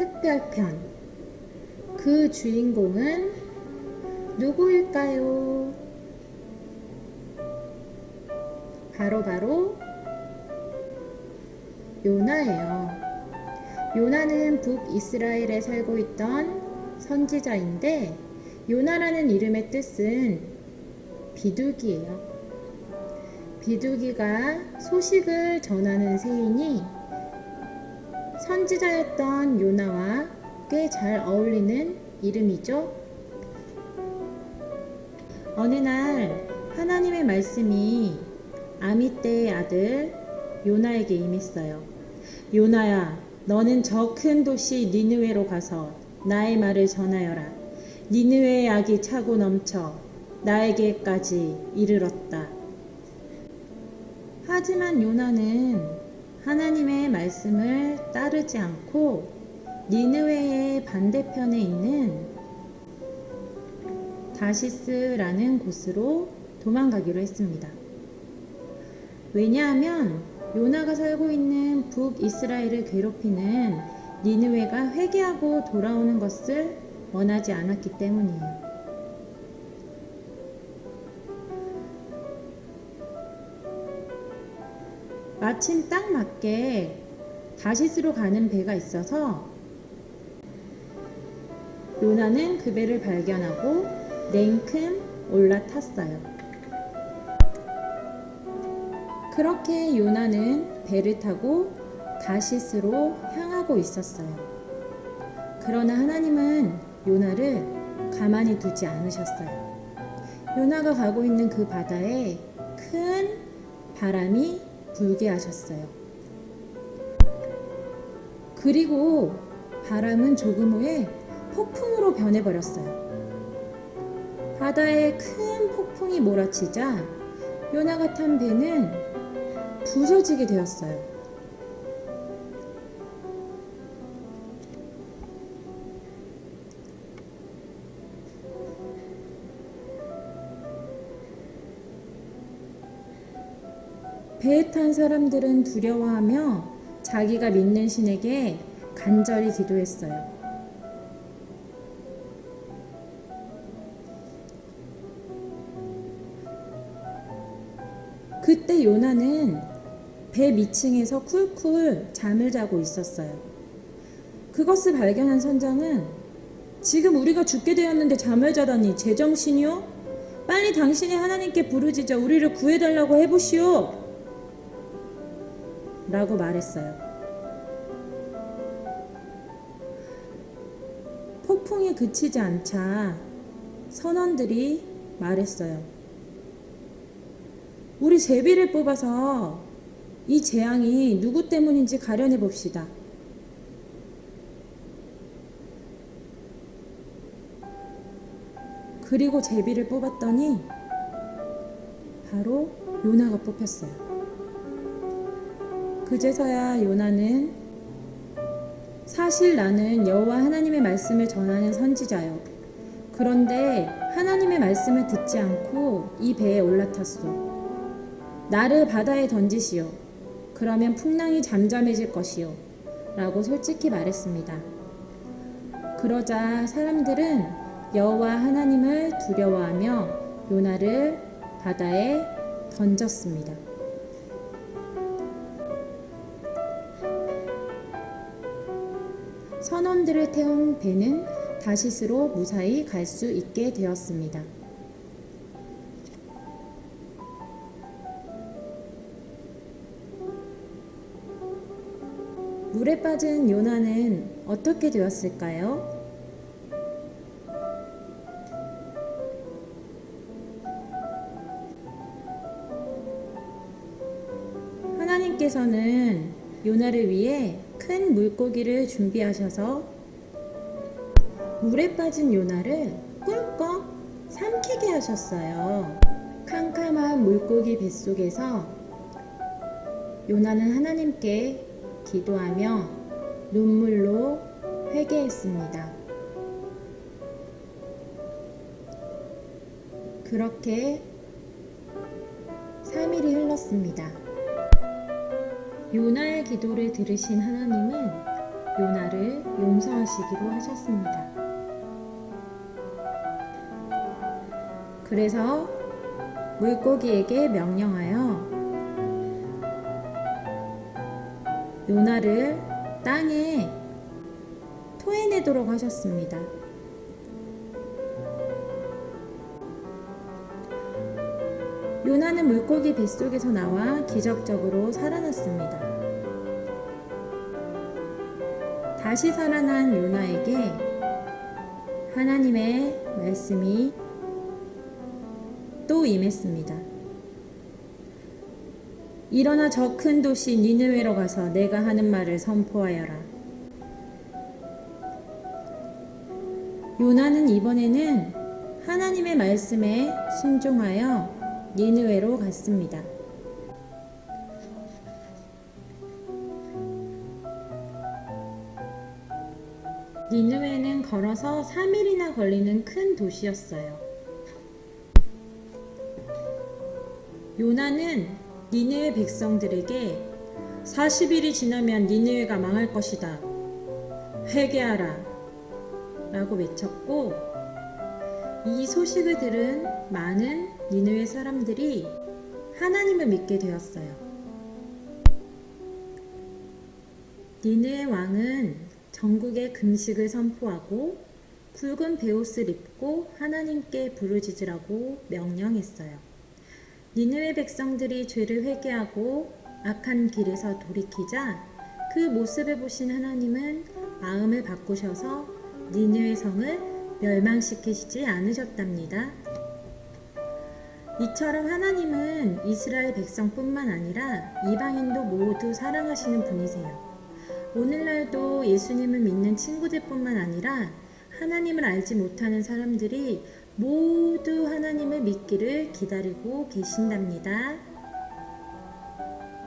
특별편. 그 주인공은 누구일까요? 바로 바로 요나예요. 요나는 북이스라엘에 살고 있던 선지자인데 요나라는 이름의 뜻은 비둘기예요. 비둘기가 소식을 전하는 새이니 선지자였던 요나와 꽤 잘 어울리는 이름이죠. 어느 날 하나님의 말씀이 아미떼의 아들 요나에게 임했어요. 요나야, 너는 저 큰 도시 니느웨로 가서 나의 말을 전하여라. 니느웨의 악이 차고 넘쳐 나에게까지 이르렀다. 하지만 요나는 하나님의 말씀을 따르지 않고 니느웨의 반대편에 있는 다시스라는 곳으로 도망가기로 했습니다. 왜냐하면 요나가 살고 있는 북이스라엘을 괴롭히는 니느웨가 회개하고 돌아오는 것을 원하지 않았기 때문이에요. 마침 딱 맞게 다시스로 가는 배가 있어서 요나는 그 배를 발견하고 냉큼 올라탔어요. 그렇게 요나는 배를 타고 다시스로 향하고 있었어요. 그러나 하나님은 요나를 가만히 두지 않으셨어요. 요나가 가고 있는 그 바다에 큰 바람이 불게 하셨어요. 그리고 바람은 조금 후에 폭풍으로 변해버렸어요. 바다에 큰 폭풍이 몰아치자 요나가 탄 배는 부서지게 되었어요. 배에 탄 사람들은 두려워하며 자기가 믿는 신에게 간절히 기도했어요. 그때 요나는 배 밑층에서 쿨쿨 잠을 자고 있었어요. 그것을 발견한 선장은 지금 우리가 죽게 되었는데 잠을 자다니 제정신이요? 빨리 당신이 하나님께 부르짖어 우리를 구해달라고 해보시오. 라고 말했어요. 폭풍이 그치지 않자 선원들이 말했어요. 우리 제비를 뽑아서 이 재앙이 누구 때문인지 가려내 봅시다. 그리고 제비를 뽑았더니 바로 요나가 뽑혔어요. 그제서야 요나는 사실 나는 여호와 하나님의 말씀을 전하는 선지자요. 그런데 하나님의 말씀을 듣지 않고 이 배에 올라탔소. 나를 바다에 던지시오. 그러면 풍랑이 잠잠해질 것이요. 라고 솔직히 말했습니다. 그러자 사람들은 여호와 하나님을 두려워하며 요나를 바다에 던졌습니다. 선원들을 태운 배는 다시스로 무사히 갈 수 있게 되었습니다. 물에 빠진 요나는 어떻게 되었을까요? 하나님께서는 요나를 위해 큰 물고기를 준비하셔서 물에 빠진 요나를 꿀꺽 삼키게 하셨어요. 캄캄한 물고기 뱃속에서 요나는 하나님께 기도하며 눈물로 회개했습니다. 그렇게 3일이 흘렀습니다. 요나의 기도를 들으신 하나님은 요나를 용서하시기로 하셨습니다. 그래서 물고기에게 명령하여 요나를 땅에 토해내도록 하셨습니다. 요나는 물고기 뱃속에서 나와 기적적으로 살아났습니다. 다시 살아난 요나에게 하나님의 말씀이 또 임했습니다. 일어나 저 큰 도시 니느웨로 가서 내가 하는 말을 선포하여라. 요나는 이번에는 하나님의 말씀에 순종하여 니느웨로 갔습니다. 니느웨는 걸어서 3일이나 걸리는 큰 도시였어요. 요나는 니느웨 백성들에게 40일이 지나면 니느웨가 망할 것이다. 회개하라. 라고 외쳤고 이 소식을 들은 많은 니느웨 사람들이 하나님을 믿게 되었어요. 니느웨 왕은 전국에 금식을 선포하고 굵은 베옷을 입고 하나님께 부르짖으라고 명령했어요. 니느웨 백성들이 죄를 회개하고 악한 길에서 돌이키자 그 모습을 보신 하나님은 마음을 바꾸셔서 니느웨 성을 멸망시키시지 않으셨답니다. 이처럼 하나님은 이스라엘 백성뿐만 아니라 이방인도 모두 사랑하시는 분이세요. 오늘날도 예수님을 믿는 친구들뿐만 아니라 하나님을 알지 못하는 사람들이 모두 하나님을 믿기를 기다리고 계신답니다.